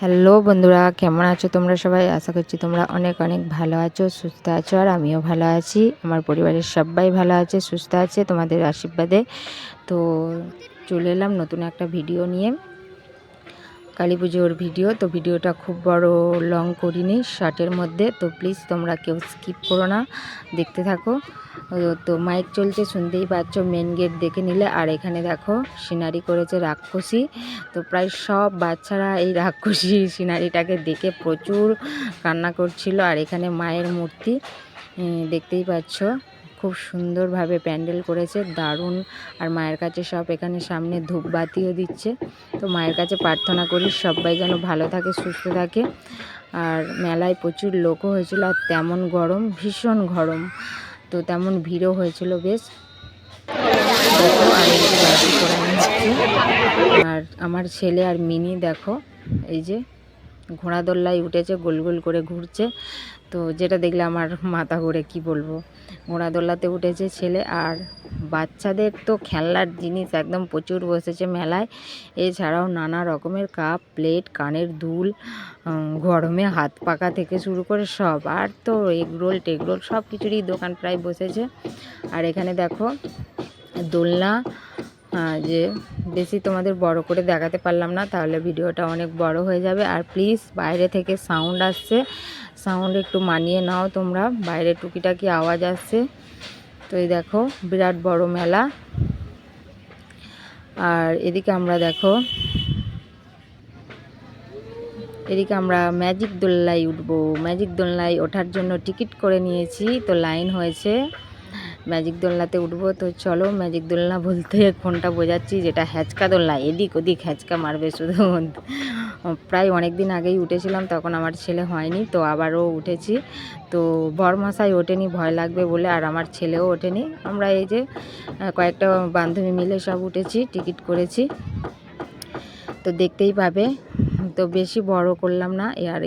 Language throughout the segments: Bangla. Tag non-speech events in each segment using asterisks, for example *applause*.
হ্যালো বন্ধুরা, কেমন আছো তোমরা সবাই? আশা করছি তোমরা অনেক অনেক ভালো আছো, সুস্থ আছো, আর আমিও ভালো আছি। আমার পরিবারের সবাই ভালো আছে, সুস্থ আছে তোমাদের আশীর্বাদে। তো চলে এলাম নতুন একটা ভিডিও নিয়ে। কালী পুজোর ভিডিও, তো ভিডিওটা খুব বড় লং করিনি শর্টের মধ্যে, তো প্লিজ তোমরা কেউ স্কিপ করো না, দেখতে থাকো। তো মাইক চলছে, শুনতেই পাচ্ছ মেন গেট দেখে নিলে, আর এখানে দেখো, সিনারি করেছে রাক্ষসী। তো প্রায় সব বাচ্চারা এই রাক্ষসী সিনারিটাকে দেখে প্রচুর কান্না করছিল, আর এখানে মায়ের মূর্তি দেখতেই পাচ্ছ। খুব সুন্দরভাবে প্যান্ডেল করেছে, দারুণ। আর মায়ের কাছে সব এখানে সামনে ধূপবাতিও দিচ্ছে। তো মায়ের কাছে প্রার্থনা করি সবাই যেন ভালো থাকে, সুস্থ থাকে। আর মেলায় প্রচুর লোকও হয়েছিল, আর তেমন গরম, ভীষণ গরম। তো তেমন ভিড়ও হয়েছিল বেশ। আর আমার ছেলে আর মিনি, দেখো, এই যে ঘোড়া দোল্লায় উঠেছে গোল গোল করে ঘুরছে। তো যেটা দেখলে আমার মাথা ঘুরে কি বলব? ঘোড়া দোল্লাতে উঠেছে ছেলে আর বাচ্চাদের তো খেলনার জিনিস একদম প্রচুর বসেছে মেলায়। এছাড়াও নানা রকমের কাপ, প্লেট, কানের দুল গরমে হাত পাকা থেকে শুরু করে সব। আর তো এগরোল, টেগরোল সব কিছুরই দোকান প্রায় বসেছে। আর এখানে দেখো দোলনা যে বেশি তোমাদের বড় করে দেখাতে পারলাম না, তাহলে ভিডিওটা অনেক বড় হয়ে যাবে। আর প্লিজ বাইরে থেকে সাউন্ড আসছে। সাউন্ড একটু মানিয়ে নাও তোমরা। বাইরে টুকিটাকি আওয়াজ আসছে। তো এই দেখো, বিরাট বড় মেলা। আর এদিকে আমরা দেখো, এদিকে আমরা ম্যাজিক দোলনায় উঠবো। ম্যাজিক দোলনায় ওঠার জন্য টিকিট করে নিয়েছি, তো লাইন হয়েছে। ম্যাজিক দোলনাতে উঠবো। তো চলো ম্যাজিক দোলনা বলতে ফোনটা বোঝাচ্ছি, যেটা হ্যাচকা দোলনা। এদিক ওদিক হ্যাচকা মারবে শুধু। প্রায় অনেক দিন আগেই উঠেছিলাম, তখন আমার ছেলে হয়নি, তো আবারও উঠেছি। তো বরমশাই ওঠেনি, ভয় লাগবে বলে, আর আমার ছেলেও ওঠেনি। আমরা এই যে কয়েকটা বান্ধবী মিলে সব উঠেছি, টিকিট করেছি। তো দেখতেই পাবে। তো বেশি বড় করলাম না। আর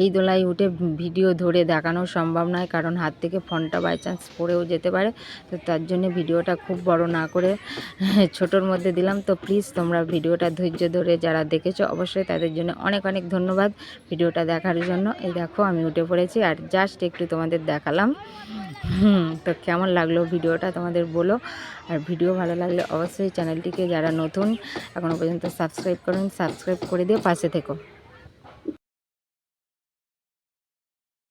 এই দোলায় উঠে ভিডিও ধরে দেখানো সম্ভব নয়, কারণ হাত থেকে ফোনটা বাই চান্স পড়েও যেতে পারে। তো তার জন্য ভিডিওটা খুব বড় না করে *laughs* ছোটোর মধ্যে দিলাম। তো প্লিজ তোমরা ভিডিওটা ধৈর্য ধরে যারা দেখেছ, অবশ্যই তাদের জন্য অনেক অনেক ধন্যবাদ ভিডিওটা দেখার জন্য। এই দেখো, আমি উঠে পড়েছি আর জাস্ট একটু তোমাদের দেখালাম। তো কেমন লাগল ভিডিওটা তোমাদের বলো। আর ভিডিও ভালো লাগলে অবশ্যই চ্যানেলটিকে যারা নতুন এখনও পর্যন্ত সাবস্ক্রাইব করেন সাবস্ক্রাইব করে দিয়ে পাশে থেকো।